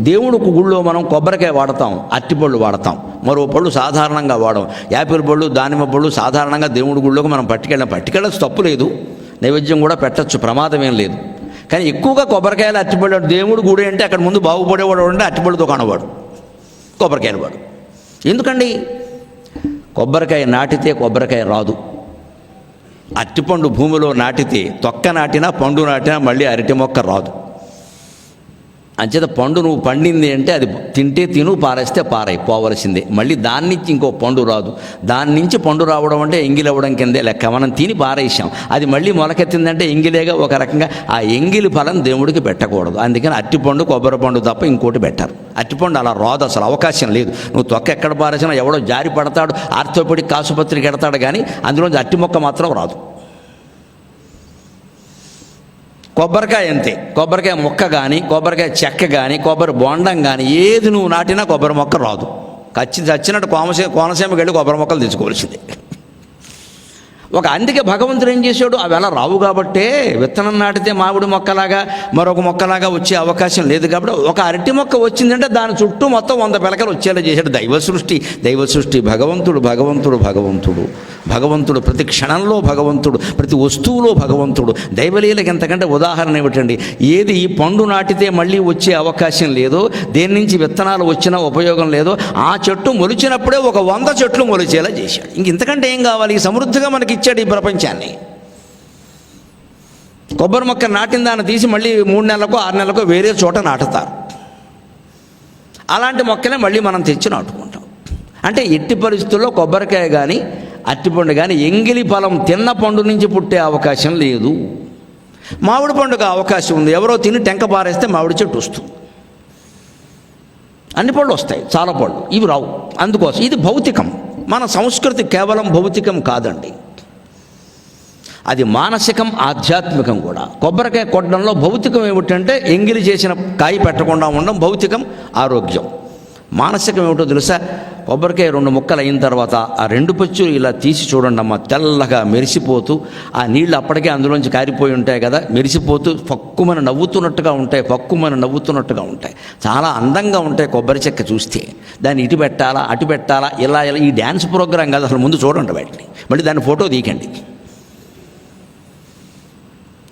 దేవుడు గుళ్ళో మనం కొబ్బరికాయ వాడతాం అరటిపళ్ళు వాడతాం. మరో పళ్ళు సాధారణంగా వాడం. యాపిల్ పళ్ళు దానిమ్మ పళ్ళు సాధారణంగా దేవుడి గుళ్ళోకి మనం పట్టుకెళ్ళాం. పట్టుకెళ్ళచ్చు తప్పు లేదు. నైవేద్యం కూడా పెట్టచ్చు ప్రమాదం ఏం లేదు. కానీ ఎక్కువగా కొబ్బరికాయలు అట్టిపళ్ళు దేవుడు గుడి అంటే అక్కడ ముందు బాగుపడేవాడు అంటే అట్టిపళ్ళు దుకాణవాడు కొబ్బరికాయలు వాడు. ఎందుకండి? కొబ్బరికాయ నాటితే కొబ్బరికాయ రాదు. అట్టిపండు భూమిలో నాటితే తొక్క నాటినా పండు నాటినా మళ్ళీ అరటి మొక్క రాదు. అంచేత పండు నువ్వు పండింది అంటే అది తింటే తిను పారేస్తే పారై పోవలసిందే. మళ్ళీ దాని నుంచి ఇంకో పండు రాదు. దాని నుంచి పండు రావడం అంటే ఎంగిలి అవ్వడం కిందే లెక్క. మనం తిని పారేసాం అది మళ్ళీ మొలకెత్తిందంటే ఎంగిలేగా ఒక రకంగా ఆ ఎంగిలి ఫలం దేవుడికి పెట్టకూడదు. అందుకని అట్టిపండు కొబ్బరి పండు తప్ప ఇంకోటి పెట్టారు. అట్టిపండు అలా రాదు అసలు అవకాశం లేదు. నువ్వు తొక్క ఎక్కడ పారేసినా ఎవడో జారి పడతాడు ఆర్థోపెడిక్ ఆసుపత్రికి ఎడతాడు కానీ అందులోంచి అట్టి మొక్క మాత్రం రాదు. కొబ్బరికాయ అంతే. కొబ్బరికాయ మొక్క కానీ కొబ్బరికాయ చెక్క కానీ కొబ్బరి బొండం కానీ ఏది నువ్వు నాటినా కొబ్బరి మొక్క రాదు. ఖచ్చితంగా చచ్చినట్టు కోనసీమ కోనసీమకి వెళ్ళి కొబ్బరి మొక్కలు తెచ్చుకోవాల్సిందే. ఒక అందుకే భగవంతుడు ఏం చేశాడు? అవి అలా రావు కాబట్టే విత్తనం నాటితే మామిడి మొక్కలాగా మరొక మొక్కలాగా వచ్చే అవకాశం లేదు కాబట్టి ఒక అరటి మొక్క వచ్చిందంటే దాని చుట్టూ మొత్తం వంద పిలకలు వచ్చేలా చేశాడు దైవ సృష్టి. దైవ సృష్టి భగవంతుడు భగవంతుడు భగవంతుడు. భగవంతుడు ప్రతి క్షణంలో భగవంతుడు ప్రతి వస్తువులో భగవంతుడు. దైవలీలకు ఎంతకంటే ఉదాహరణ ఏమిటండి? ఏది ఈ పండు నాటితే మళ్ళీ వచ్చే అవకాశం లేదో దేని నుంచి విత్తనాలు వచ్చినా ఉపయోగం లేదో ఆ చెట్టు మొలిచినప్పుడే ఒక వంద చెట్లు మొలిచేలా చేశాడు. ఇంక ఇంతకంటే ఏం కావాలి? ఈ సమృద్ధిగా మనకి ఇచ్చాడు ఈ ప్రపంచాన్ని. కొబ్బరి మొక్క నాటిన దాన్ని తీసి మళ్ళీ మూడు నెలలకు ఆరు నెలలకు వేరే చోట నాటుతారు. అలాంటి మొక్కనే మళ్ళీ మనం తెచ్చి నాటుకుంటాం. అంటే ఎట్టి పరిస్థితుల్లో కొబ్బరికాయ కానీ అట్టిపండు కానీ ఎంగిలి ఫలం తిన్న పండు నుంచి పుట్టే అవకాశం లేదు. మామిడి పండుగ అవకాశం ఉంది. ఎవరో తిని టెంక పారేస్తే మామిడి చెట్టు వస్తుంది. అన్ని పళ్ళు వస్తాయి చాలా పళ్ళు ఇవి రావు. అందుకోసం ఇది భౌతికం. మన సంస్కృతి కేవలం భౌతికం కాదండి. అది మానసికం ఆధ్యాత్మికం కూడా. కొబ్బరికాయ కొట్టడంలో భౌతికం ఏమిటంటే ఎంగిలి చేసిన కాయ పెట్టకుండా ఉండడం భౌతికం ఆరోగ్యం. మానసికం ఏమిటో తెలుసా? కొబ్బరికాయ రెండు ముక్కలు అయిన తర్వాత ఆ రెండు పచ్చులు ఇలా తీసి చూడండి అమ్మ తెల్లగా మెరిసిపోతూ ఆ నీళ్ళు అప్పటికే అందులోంచి కారిపోయి ఉంటాయి కదా మెరిసిపోతూ పక్కుమని నవ్వుతున్నట్టుగా ఉంటాయి పక్కుమని నవ్వుతున్నట్టుగా ఉంటాయి. చాలా అందంగా ఉంటాయి కొబ్బరి చెక్క చూస్తే. దాన్ని ఇటు పెట్టాలా అటు పెట్టాలా ఇలా ఇలా ఈ డ్యాన్స్ ప్రోగ్రాం కాదు అసలు ముందు చూడండి వాటిని. మళ్ళీ దాని ఫోటో తీకండి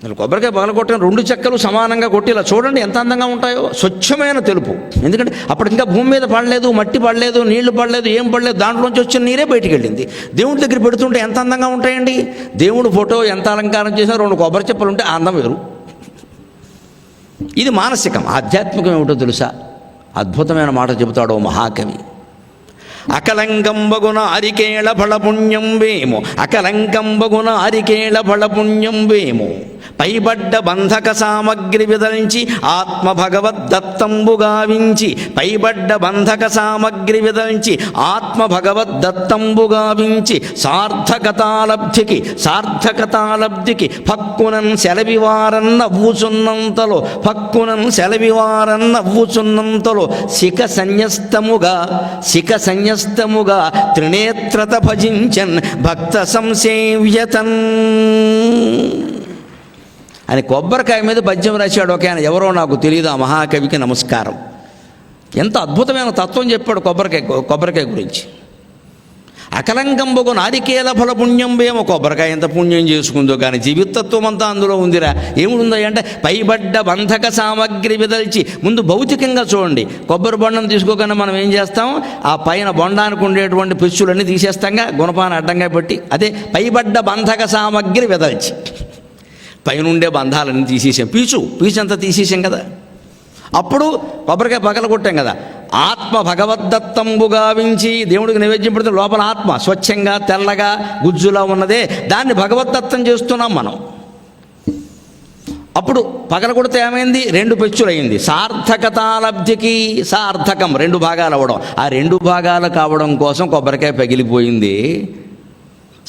అసలు కొబ్బరికాయ పగలగొట్టిన రెండు చెక్కలు సమానంగా కొట్టి ఇలా చూడండి ఎంత అందంగా ఉంటాయో. స్వచ్ఛమైన తెలుపు. ఎందుకంటే అప్పుడు ఇంకా భూమి మీద పడలేదు మట్టి పడలేదు నీళ్ళు పడలేదు ఏం పడలేదు దాంట్లోంచి వచ్చిన నీరే బయటికి వెళ్ళింది. దేవుడి దగ్గర పెడుతుంటే ఎంత అందంగా ఉంటాయండి? దేవుడు ఫోటో ఎంత అలంకారం చేసినా రెండు కొబ్బరి చెప్పులు ఉంటే అందం వేరు. ఇది మానసికం. ఆధ్యాత్మికం ఏమిటో తెలుసా? అద్భుతమైన మాట చెబుతాడు మహాకవి. అకలంకంబగున అరికేళ ఫలపుణ్యం వేము. అకలంకంబగున అరికేళ ఫలపుణ్యం వేము. పైబడ్డ బంధక సామగ్రి విదలించి ఆత్మ భగవద్దత్తంబు గావించి పైబడ్డ బంధక సామగ్రి విదలించి ఆత్మ భగవద్దత్తంబు గావించి సార్థకతాలబ్ధికి సార్థకతాలబ్ధికి పక్కునన్ సెలవివారన్న నవ్వుచున్నంతలో పక్కునన్ సెలవివారన్న నవ్వుచున్నంతలో శిఖ సన్యస్తముగా శిఖ సన్యస్తముగా త్రినేత్రత భజించన్ భక్త సంసేవ్యతన్. అని కొబ్బరికాయ మీద పద్యం రాశాడు ఒక ఆయన. ఎవరో నాకు తెలియదు ఆ మహాకవికి నమస్కారం. ఎంత అద్భుతమైన తత్వం చెప్పాడు కొబ్బరికాయ కొబ్బరికాయ గురించి. అకలంకంబకు నారికేల ఫల పుణ్యం వేమో కొబ్బరికాయ ఎంత పుణ్యం చేసుకుందో కానీ జీవితత్వం అంతా అందులో ఉందిరా. ఏముందో అంటే పైబడ్డ బంధక సామగ్రి విదల్చి ముందు భౌతికంగా చూడండి. కొబ్బరి బొండం తీసుకోకుండా మనం ఏం చేస్తాం? ఆ పైన బొండానికి ఉండేటువంటి పిచ్చులన్నీ తీసేస్తాంగా గుణపాన అడ్డంగా పెట్టి అదే పైబడ్డ బంధక సామగ్రి విదల్చి. పైనుండే బంధాలన్నీ తీసేసాం. పీచు పీచు అంతా తీసేసాం కదా. అప్పుడు కొబ్బరికాయ పగల కొట్టాం కదా. ఆత్మ భగవద్దత్తంబు గావించి దేవుడికి నైవేద్యం పెడితే లోపల ఆత్మ స్వచ్ఛంగా తెల్లగా గుజ్జులా ఉన్నదే. దాన్ని భగవద్దత్తం చేస్తున్నాం మనం. అప్పుడు పగల కొడితే ఏమైంది? రెండు పెచ్చులు సార్థకతాలబ్ధికి సార్థకం. రెండు భాగాలు అవ్వడం. ఆ రెండు భాగాలు కావడం కోసం కొబ్బరికాయ పగిలిపోయింది.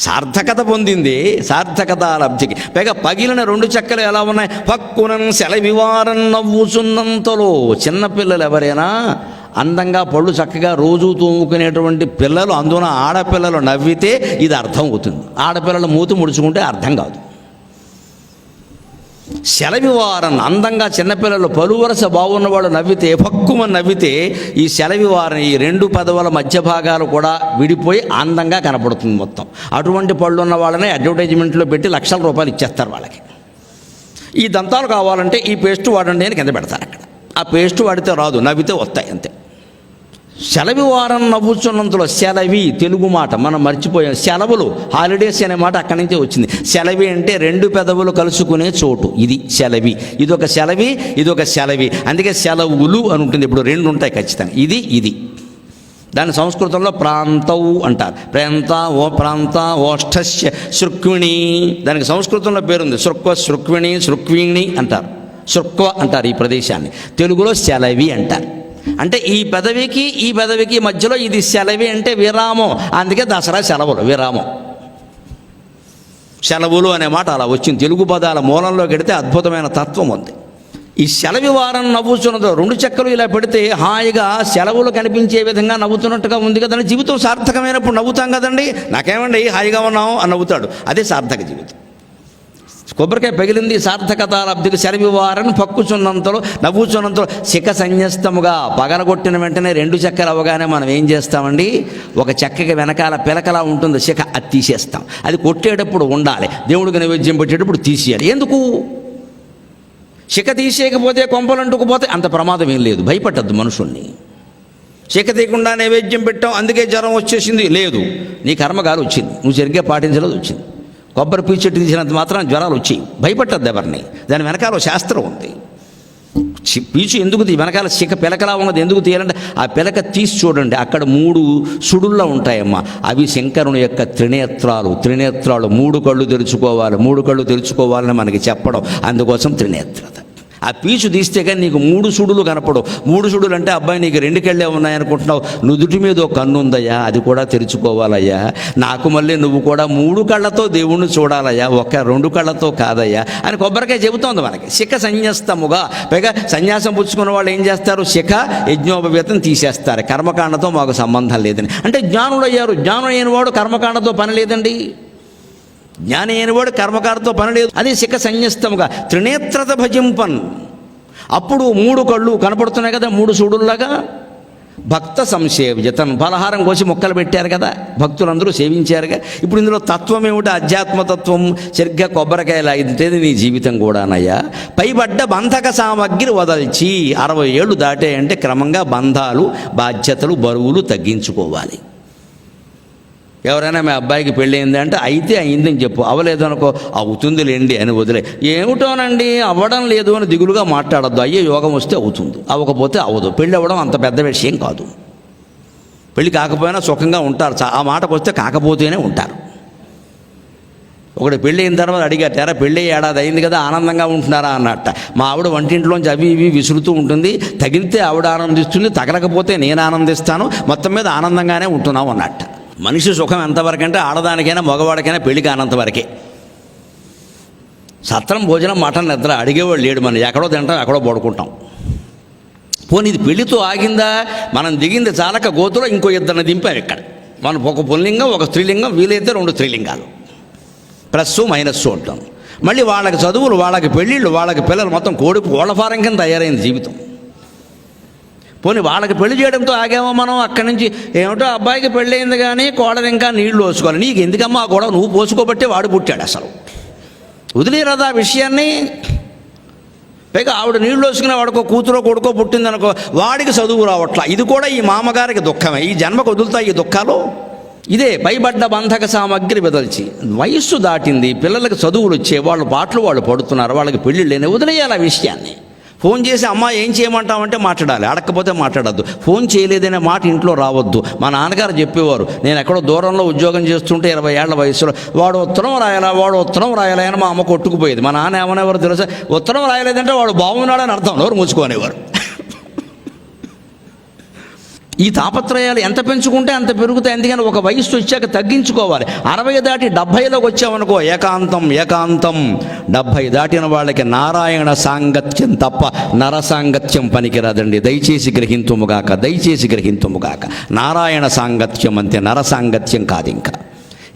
సార్థకత పొందింది సార్థకత లబ్ధికి. పైగా పగిలిన రెండు చెక్కలు ఎలా ఉన్నాయి? పక్కునన్ సెలవివారం నవ్వుచున్నంతలో చిన్నపిల్లలు ఎవరైనా అందంగా పళ్ళు చక్కగా రోజు తోముకునేటువంటి పిల్లలు అందున ఆడపిల్లలు నవ్వితే ఇది అర్థం అవుతుంది. ఆడపిల్లలు మూతి ముడుచుకుంటే అర్థం కాదు. సెలవివారన్ అందంగా చిన్నపిల్లలు పలువరస బాగున్నవాడు నవ్వితే పక్కుమని నవ్వితే ఈ సెలవివారన్ ఈ రెండు పదవుల మధ్య భాగాలు కూడా విడిపోయి అందంగా కనపడుతుంది మొత్తం. అటువంటి పళ్ళు ఉన్న వాళ్ళని అడ్వర్టైజ్మెంట్లో పెట్టి లక్షల రూపాయలు ఇచ్చేస్తారు వాళ్ళకి. ఈ దంతాలు కావాలంటే ఈ పేస్ట్ వాడండి అని కింద పెడతారు అక్కడ. ఆ పేస్ట్ వాడితే రాదు నవ్వితే వస్తాయి అంతే. సెలవి వారం నవ్వుచున్నంతలో సెలవి తెలుగు మాట. మనం మర్చిపోయాం. సెలవులు హాలిడేస్ అనే మాట అక్కడి నుంచే వచ్చింది. సెలవి అంటే రెండు పెదవులు కలుసుకునే చోటు. ఇది సెలవి. ఇది ఒక సెలవి ఇది ఒక సెలవి. అందుకే సెలవులు అని ఉంటుంది. ఇప్పుడు రెండు ఉంటాయి ఖచ్చితంగా. ఇది ఇది. దాని సంస్కృతంలో ప్రాంతవు అంటారు. ప్రాంత ఓ ప్రాంత ఓష్ఠస్య శృక్విణి. దానికి సంస్కృతంలో పేరుంది. శృక్వ శృక్విణి శృక్విణి అంటారు. శృక్వ అంటారు ఈ ప్రదేశాన్ని. తెలుగులో సెలవి అంటారు. అంటే ఈ పెదవికి ఈ పెదవికి మధ్యలో ఇది సెలవి అంటే విరామం. అందుకే దసరా సెలవులు విరామం. సెలవులు అనే మాట అలా వచ్చింది. తెలుగు పదాల మూలంలో గడితే అద్భుతమైన తత్వం ఉంది. ఈ సెలవి వారం నవ్వుతున్నదో రెండు చెక్కలు ఇలా పెడితే హాయిగా సెలవులు కనిపించే విధంగా నవ్వుతున్నట్టుగా ఉంది కదండి. జీవితం సార్థకమైనప్పుడు నవ్వుతాం కదండి. నాకేమండి హాయిగా ఉన్నాం అని నవ్వుతాడు. అదే సార్థక జీవితం. కొబ్బరికాయ పగిలింది సార్థకత లబ్ధికి సెలవివారని పక్కుచున్నంతలో నవ్వుచున్నంతలో శిఖ సన్యస్తముగా పగలగొట్టిన వెంటనే రెండు చెక్కలు అవగానే మనం ఏం చేస్తామండి? ఒక చెక్కకి వెనకాల పిలకలా ఉంటుంది శిఖ అది తీసేస్తాం. అది కొట్టేటప్పుడు ఉండాలి. దేవుడికి నైవేద్యం పెట్టేటప్పుడు తీసేయాలి. ఎందుకు? శిఖ తీసేయకపోతే కొంపలంటుకుపోతే అంత ప్రమాదం ఏం లేదు. భయపట్టద్దు మనుషుల్ని. శిఖ తీయకుండా నైవేద్యం పెట్టాం అందుకే జ్వరం వచ్చేసింది. లేదు. నీ కర్మగాలు వచ్చింది. నువ్వు సరిగ్గా పాటించలేదు వచ్చింది. కొబ్బరి పీచు చెట్టు తీసినంత మాత్రం జ్వరాలు వచ్చాయి. భయపట్టద్దు ఎవరిని. దాని వెనకాల శాస్త్రం ఉంది. చి- పీచు ఎందుకు తీ వెనకాల శిఖ పిలకలా ఉన్నది ఎందుకు తీయాలంటే ఆ పిలక తీసి చూడండి. అక్కడ మూడు సుడుల్లో ఉంటాయమ్మా. అవి శంకరుని యొక్క త్రినేత్రాలు. త్రినేత్రాలు మూడు కళ్ళు తెరుచుకోవాలి మూడు కళ్ళు తెరుచుకోవాలని మనకి చెప్పడం. అందుకోసం త్రినేత్రత. ఆ పీచు తీస్తే కానీ నీకు మూడు సుడులు కనపడవు. మూడు సుడులు అంటే అబ్బాయి నీకు రెండు కళ్ళే ఉన్నాయనుకుంటున్నావు. నుదుటి మీద ఒక కన్ను ఉందయ్యా అది కూడా తెరుచుకోవాలయ్యా. నాకు మళ్ళీ నువ్వు కూడా మూడు కళ్ళతో దేవుణ్ణి చూడాలయ్యా ఒక రెండు కళ్ళతో కాదయ్యా అని కొబ్బరికాయ చెబుతోంది మనకి. శిఖ సన్యస్తముగా పైగా సన్యాసం పుచ్చుకున్న వాళ్ళు ఏం చేస్తారు? శిఖ యజ్ఞోపవేతం తీసేస్తారు. కర్మకాండతో మాకు సంబంధం లేదని. అంటే జ్ఞానులు అయ్యారు జ్ఞానం అయిన వాడు కర్మకాండతో పని లేదండి. జ్ఞాని అయినవాడు కర్మకారతో పని లేదు. అది శిఖ సంన్యస్తముగా త్రినేత్రత భజింపన్. అప్పుడు మూడు కళ్ళు కనపడుతున్నాయి కదా మూడు సూడుల్లాగా భక్త సంసేవ్యతన్ ఫలహారం కోసి మొక్కలు పెట్టారు కదా భక్తులందరూ సేవించారుగా. ఇప్పుడు ఇందులో తత్వం ఏమిటి? అధ్యాత్మతత్వం సరిగ్గా కొబ్బరికాయలు అయితే నీ జీవితం కూడానయ్యా? పైబడ్డ బంధక సామగ్రి వదల్చి అరవై ఏళ్ళు దాటాయంటే క్రమంగా బంధాలు బాధ్యతలు బరువులు తగ్గించుకోవాలి. ఎవరైనా మీ అబ్బాయికి పెళ్ళి అయింది అంటే అయితే అయిందని చెప్పు. అవలేదు అనుకో అవుతుంది లేండి అని వదిలే. ఏమిటోనండి అవ్వడం లేదు అని దిగులుగా మాట్లాడద్దు. అయ్యే యోగం వస్తే అవుతుంది. అవ్వకపోతే అవ్వదు. పెళ్ళి అవ్వడం అంత పెద్ద విషయం కాదు. పెళ్ళి కాకపోయినా సుఖంగా ఉంటారు. ఆ మాటకు వస్తే కాకపోతేనే ఉంటారు. ఒకటి పెళ్ళి అయిన తర్వాత అడిగారు తెర పెళ్ళి ఏడాది అయింది కదా ఆనందంగా ఉంటున్నారా? అన్నట్ట. మా ఆవిడ వంటింట్లోంచి అవి ఇవి విసురుతూ ఉంటుంది. తగిలితే ఆవిడ ఆనందిస్తుంది తగలకపోతే నేను ఆనందిస్తాను. మొత్తం మీద ఆనందంగానే ఉంటున్నాం అన్నట్టు. మనిషి సుఖం ఎంతవరకు అంటే ఆడదానికైనా మగవాడికైనా పెళ్ళికి కానంతవరకే సత్రం భోజనం మటన్ నిద్ర అడిగేవాడు లేడు మనం ఎక్కడో తింటాం ఎక్కడో పడుకుంటాం. పోనీ ఇది పెళ్ళితో ఆగిందా? మనం దిగింది చాలక గోతులో ఇంకో ఇద్దరిని దింపాం ఇక్కడ. మనం ఒక పుల్లింగం ఒక స్త్రీలింగం వీలైతే రెండు స్త్రీలింగాలు. ప్లస్ మైనస్ ఉంటాం మళ్ళీ వాళ్ళకి చదువులు వాళ్ళకి పెళ్ళిళ్ళు వాళ్ళకి పిల్లలు మొత్తం కోడి కోళ్ళ ఫారం కింద తయారైంది జీవితం. పోనీ వాళ్ళకి పెళ్ళి చేయడంతో ఆగామో మనం అక్కడి నుంచి? ఏమిటో అబ్బాయికి పెళ్ళయింది కానీ కోడలు ఇంకా నీళ్ళు పోసుకోవాలి. నీకు ఎందుకమ్మా కూడా నువ్వు పోసుకోబట్టే వాడు పుట్టాడు అసలు. వదిలేరదా ఆ విషయాన్ని? పైగా ఆవిడ నీళ్ళు వేసుకునే వాడికో కూతురో కొడుకో పుట్టిందనుకో వాడికి చదువు రావట్లా. ఇది కూడా ఈ మామగారికి దుఃఖమే. ఈ జన్మకు వదులుతాయి ఈ దుఃఖాలు? ఇదే పైబడ్డ బంధక సామగ్రి బదల్చి. వయస్సు దాటింది పిల్లలకు చదువులు వచ్చే వాళ్ళు పాటలు వాళ్ళు పడుతున్నారు వాళ్ళకి పెళ్ళిళ్ళు లేని వదిలేయాలి ఆ విషయాన్ని. ఫోన్ చేసి అమ్మ ఏం చేయమంటామంటే మాట్లాడాలి. అడగకపోతే మాట్లాడద్దు. ఫోన్ చేయలేదనే మాట ఇంట్లో రావద్దు. మా నాన్నగారు చెప్పేవారు నేను ఎక్కడో దూరంలో ఉద్యోగం చేస్తుంటే ఇరవై ఏళ్ళ వయసులో వాడు ఉత్తరం రాయాలా వాడు ఉత్తరం రాయాలా అని మా అమ్మ కొట్టుకుపోయేది. మా నాన్న ఏమనేవారు తెలుసా? ఉత్తరం రాయలేదంటే వాడు బాగున్నాడని అర్థం. నోరు మూసుకునేవారు. ఈ తాపత్రయాలు ఎంత పెంచుకుంటే అంత పెరుగుతాయి. ఎందుకని ఒక వయస్సు వచ్చాక తగ్గించుకోవాలి. అరవై దాటి డెబ్భైలోకి వచ్చామనుకో ఏకాంతం ఏకాంతం. డెబ్భై దాటిన వాళ్ళకి నారాయణ సాంగత్యం తప్ప నర సాంగత్యం పనికిరాదండి. దయచేసి గ్రహింతుముగాక దయచేసి గ్రహింతుముగాక నారాయణ సాంగత్యం అంతే నర సాంగత్యం కాదు ఇంకా.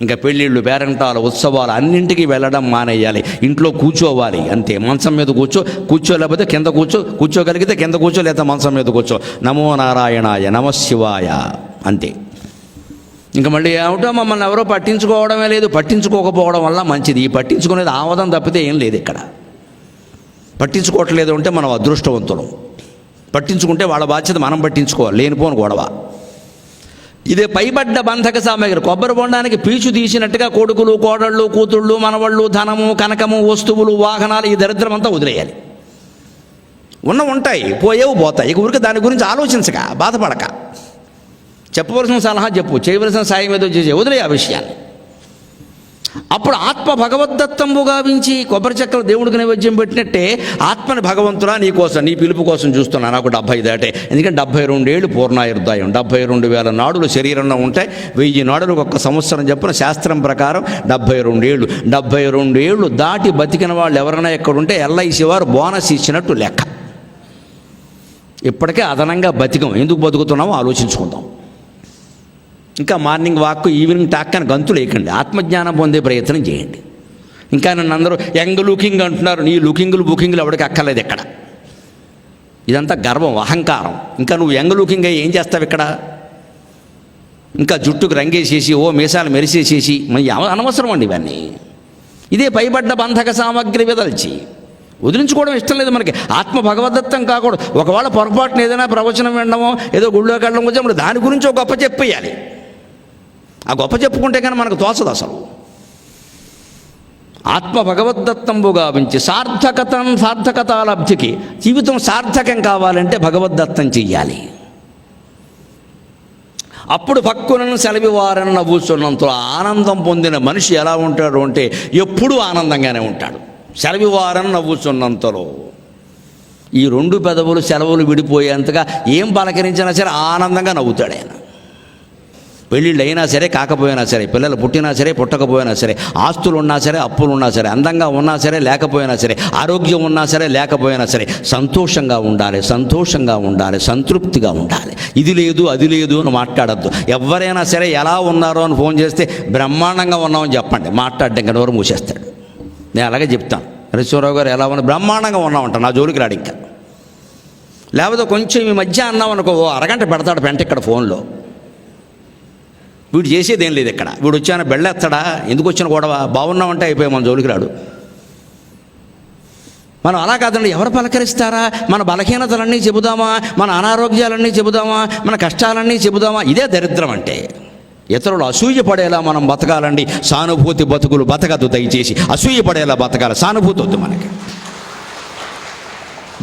ఇంకా పెళ్ళిళ్ళు పేరంటాలు ఉత్సవాలు అన్నింటికి వెళ్ళడం మానేయాలి. ఇంట్లో కూర్చోవాలి. అంతే. మంచం మీద కూర్చో కూర్చోలేకపోతే కింద కూర్చో కూర్చోగలిగితే కింద కూర్చో లేదా మంచం మీద కూర్చో. నమో నారాయణాయ నమ శివాయ. అంతే. ఇంకా మళ్ళీ ఏమిటో మమ్మల్ని ఎవరో పట్టించుకోవడమే లేదు. పట్టించుకోకపోవడం వల్ల మంచిది. ఈ పట్టించుకునేది ఆవదం తప్పితే ఏం లేదు ఇక్కడ. పట్టించుకోవట్లేదు అంటే మనం అదృష్టవంతులం. పట్టించుకుంటే వాళ్ళ బాధ్యత మనం పట్టించుకోవాలి. లేనిపోని గొడవ. ఇదే పైబడ్డ బంధక సామగ్రి. కొబ్బరి బొండానికి పీచు తీసినట్టుగా కొడుకులు కోడళ్ళు కూతుళ్ళు మనవళ్ళు ధనము కనకము వస్తువులు వాహనాలు ఈ దరిద్రం అంతా వదిలేయాలి. ఉన్న ఉంటాయి పోయేవి పోతాయి. ఇక ఊరికి దాని గురించి ఆలోచించక బాధపడక. చెప్పవలసిన సలహా చెప్పు చేయవలసిన సాయం ఏదో చేసే వదిలే ఆ విషయాన్ని. అప్పుడు ఆత్మ భగవద్దత్తంబు గావించి కొబ్బరి చెక్కలు దేవుడికి నైవేద్యం పెట్టినట్టే ఆత్మని భగవంతుడా నీ కోసం నీ పిలుపు కోసం చూస్తున్నా. నాకు డెబ్బై దాటే. ఎందుకంటే డెబ్భై రెండేళ్ళు పూర్ణాయుర్దాయం. డెబ్బై రెండు వేల నాడులు శరీరంలో ఉంటాయి వెయ్యి నాడులు ఒక్క సంవత్సరం చెప్పిన శాస్త్రం ప్రకారం డెబ్భై రెండేళ్ళు. డెబ్భై రెండేళ్ళు దాటి బతికిన వాళ్ళు ఎవరైనా ఎక్కడుంటే ఎల్ఐసి వారు బోనస్ ఇచ్చినట్టు లెక్క. ఇప్పటికే అదనంగా బతికం. ఎందుకు బతుకుతున్నామో ఆలోచించుకుందాం. ఇంకా మార్నింగ్ వాక్ ఈవినింగ్ టాక్ అని గంతులు వేయకండి. ఆత్మజ్ఞానం పొందే ప్రయత్నం చేయండి. ఇంకా నన్ను అందరూ యంగ్ లుకింగ్ అంటున్నారు. నీ లుకింగ్లు బుకింగ్లు ఎవరికి అక్కర్లేదు ఇక్కడ. ఇదంతా గర్వం అహంకారం. ఇంకా నువ్వు యంగ్ లుకింగ్ అయ్యి ఏం చేస్తావు ఇక్కడ? ఇంకా జుట్టుకు రంగేసేసి ఓ మీసాలు మెరిసేసేసి మరి అనవసరం అండి ఇవన్నీ. ఇదే పైబడ్డ బంధక సామాగ్రి విదల్చి. వదిలించుకోవడం ఇష్టం లేదు మనకి. ఆత్మ భగవదత్తం కాకూడదు. ఒకవేళ పొరపాటున ఏదైనా ప్రవచనం వినడమో ఏదో గుళ్ళోకి కళ్ళం వచ్చినప్పుడు దాని గురించి ఒక గొప్ప చెప్పేయాలి. ఆ గొప్ప చెప్పుకుంటే కానీ మనకు తోచదు అసలు. ఆత్మ భగవద్దత్తంబు గావించి సార్థకతం సార్థకతాలబ్ధికి జీవితం సార్థకం కావాలంటే భగవద్దత్తం చెయ్యాలి. అప్పుడు భక్కులను సెలవివారన్న నవ్వుతున్నంత ఆనందం పొందిన మనిషి ఎలా ఉంటాడు అంటే ఎప్పుడూ ఆనందంగానే ఉంటాడు. సెలవివారని నవ్వుతున్నంతలో ఈ రెండు పెదవులు సెలవులు విడిపోయేంతగా ఏం పలకరించినా సరే ఆనందంగా నవ్వుతాడు ఆయన. పెళ్ళిళ్ళు అయినా సరే కాకపోయినా సరే పిల్లలు పుట్టినా సరే పుట్టకపోయినా సరే ఆస్తులు ఉన్నా సరే అప్పులు ఉన్నా సరే అందంగా ఉన్నా సరే లేకపోయినా సరే ఆరోగ్యం ఉన్నా సరే లేకపోయినా సరే సంతోషంగా ఉండాలి సంతోషంగా ఉండాలి సంతృప్తిగా ఉండాలి. ఇది లేదు అది లేదు అని మాట్లాడద్దు. ఎవరైనా సరే ఎలా ఉన్నారో అని ఫోన్ చేస్తే బ్రహ్మాండంగా ఉన్నామని చెప్పండి. మాట్లాడడం ఇంకా నోరు మూసేస్తాడు. నేను అలాగే చెప్తాను. హరీశ్వరరావు గారు ఎలా ఉన్నా బ్రహ్మాండంగా ఉన్నామంట నా జోలికి రాడు ఇంకా. లేకపోతే కొంచెం ఈ మధ్య అన్నాం అనుకో ఓ అరగంట పెడతాడు పెంట ఇక్కడ ఫోన్లో. వీడు చేసేది ఏం లేదు ఇక్కడ. వీడు వచ్చాన బెళ్ళెత్తడా ఎందుకు వచ్చిన గొడవ? బాగున్నామంటే అయిపోయి మన జోలికి రాడు. మనం అలా కాదండి ఎవరు పలకరిస్తారా? మన బలహీనతలన్నీ చెబుదామా? మన అనారోగ్యాలన్నీ చెబుదామా? మన కష్టాలన్నీ చెబుదామా? ఇదే దరిద్రం అంటే. ఇతరులు అసూయ పడేలా మనం బతకాలండి. సానుభూతి బతుకులు బతకదు దయచేసి. అసూయ పడేలా బతకాలి. సానుభూతి వద్దు మనకి.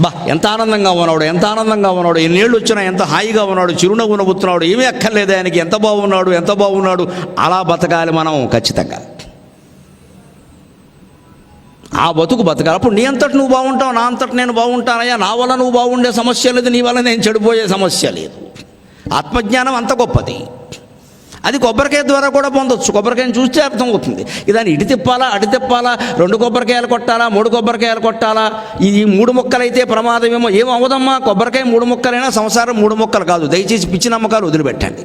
బా ఎంత ఆనందంగా ఉన్నాడు ఎంత ఆనందంగా ఉన్నాడు ఎన్నేళ్ళు వచ్చినా ఎంత హాయిగా ఉన్నాడు చిరునవ్వు నవ్వుతున్నాడు ఏమీ అక్కర్లేదు ఆయనకి ఎంత బాగున్నాడు ఎంత బాగున్నాడు అలా బతకాలి మనం ఖచ్చితంగా. ఆ బతుకు బతకాలి. అప్పుడు నీ అంతటి నువ్వు బాగుంటావు నా అంతటి నేను బాగుంటానయ్యా నా వల్ల నువ్వు బాగుండే సమస్య లేదు నీ వల్ల నేను చెడిపోయే సమస్య లేదు. ఆత్మజ్ఞానం అంత గొప్పది. అది కొబ్బరికాయ ద్వారా కూడా పొందొచ్చు. కొబ్బరికాయని చూస్తే అర్థం అవుతుంది. దాన్ని ఇటు తిప్పాలా అటు తిప్పాలా రెండు కొబ్బరికాయలు కొట్టాలా మూడు కొబ్బరికాయలు కొట్టాలా? ఈ మూడు మొక్కలైతే ప్రమాదమేమో ఏం అవ్వదమ్మా కొబ్బరికాయ మూడు మొక్కలైనా సంసారం మూడు మొక్కలు కాదు. దయచేసి పిచ్చి నమ్మకాలు వదిలిపెట్టండి.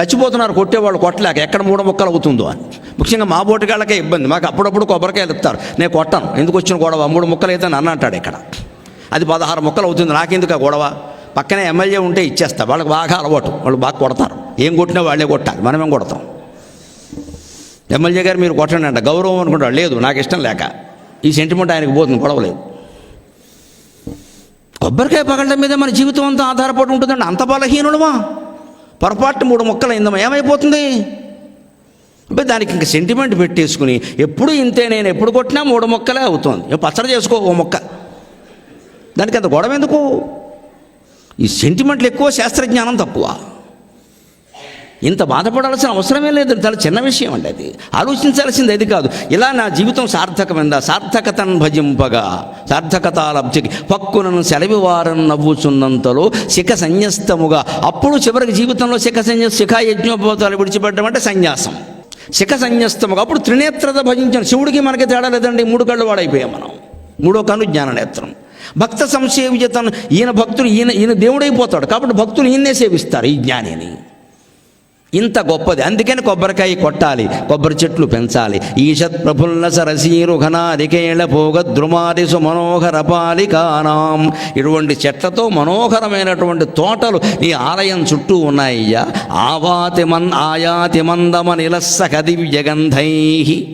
చచ్చిపోతున్నారు కొట్టేవాళ్ళు కొట్టలేక ఎక్కడ మూడు మొక్కలు అవుతుందో అని. ముఖ్యంగా మా బోటికాళ్ళకే ఇబ్బంది. మాకు అప్పుడప్పుడు కొబ్బరికాయలు ఇస్తారు. నేను కొట్టాను. ఎందుకు వచ్చిన గొడవ? మూడు మొక్కలు అయితే నన్ను అంటాడు ఇక్కడ. అది పదహారు మొక్కలు అవుతుంది. నాకెందుకు ఆ గొడవ? పక్కనే ఎమ్మెల్యే ఉంటే ఇచ్చేస్తా. వాళ్ళకి బాగా అలవాటు. వాళ్ళు బాగా కొడతారు. ఏం కొట్టినా వాళ్ళే కొట్టాలి మనమేం కొడతాం. ఎమ్మెల్యే గారు మీరు కొట్టండి అంట గౌరవం అనుకుంటాడు లేదు నాకు ఇష్టం లేక. ఈ సెంటిమెంట్ ఆయనకు పోతుంది గొడవలేదు కొబ్బరికాయ పగలడం మీద మన జీవితం అంతా ఆధారపడి ఉంటుందండి అంత బలహీనుడమా పొరపాటు మూడు మొక్కలు అయిందమ్మా ఏమైపోతుంది? అంటే దానికి ఇంకా సెంటిమెంట్ పెట్టేసుకుని ఎప్పుడు ఇంతే నేను ఎప్పుడు కొట్టినా మూడు మొక్కలే అవుతుంది. పచ్చడి చేసుకో ఓ మొక్క. దానికి అంత గొడవ ఎందుకు? ఈ సెంటిమెంట్లు ఎక్కువ శాస్త్రజ్ఞానం తక్కువ. ఇంత బాధపడాల్సిన అవసరమే లేదు. చాలా చిన్న విషయం అండి అది. ఆలోచించాల్సింది అది కాదు. ఇలా నా జీవితం సార్థకమైందా? సార్థకతను భజింపగా సార్థకతాలబ్ధికి పక్కునను సెలవివారం నవ్వుచున్నంతలో శిఖ సన్యస్తముగా అప్పుడు చివరికి జీవితంలో శిఖ సన్య శిఖ యజ్ఞోపవతాలు విడిచిపెట్టడం అంటే సన్యాసం. శిఖ సన్యస్తముగా అప్పుడు త్రినేత్రత భజించాను శివుడికి మనకి తేడా లేదండి. మూడు కళ్ళు వాడైపోయాం మనం. మూడో కను జ్ఞాన నేత్రం భక్త సంసేవిజతను ఈయన భక్తులు ఈయన ఈయన దేవుడైపోతాడు. కాబట్టి భక్తులు ఈయన్నే సేవిస్తారు ఈ జ్ఞానిని. ఇంత గొప్పది. అందుకని కొబ్బరికాయ కొట్టాలి కొబ్బరి చెట్లు పెంచాలి. ఈషత్ ప్రఫుల్ల సరసీరు ఘనారికేళ భోగ ద్రుమాదిసు మనోహర పాలికానాం. ఇటువంటి చెట్లతో మనోహరమైనటువంటి తోటలు నీ ఆలయం చుట్టూ ఉన్నాయ్యా. ఆవాతి మన్ ఆయాతి మందమ నిలస్స కదివ్యగంధై.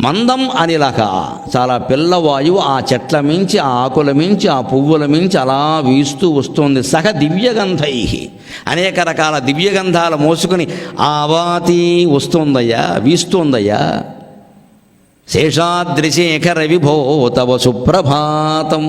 మందం అనిలక. చాలా పిల్లవాయువు ఆ చెట్ల మించి ఆ ఆకుల మించి ఆ పువ్వుల మించి అలా వీస్తూ వస్తుంది. సహ దివ్యగంధై. అనేక రకాల దివ్యగంధాలు మోసుకుని ఆవాతి వస్తుందయ్యా వీస్తుందయ్యా. శేషాద్రిశేఖర విభో తవ సుప్రభాతం.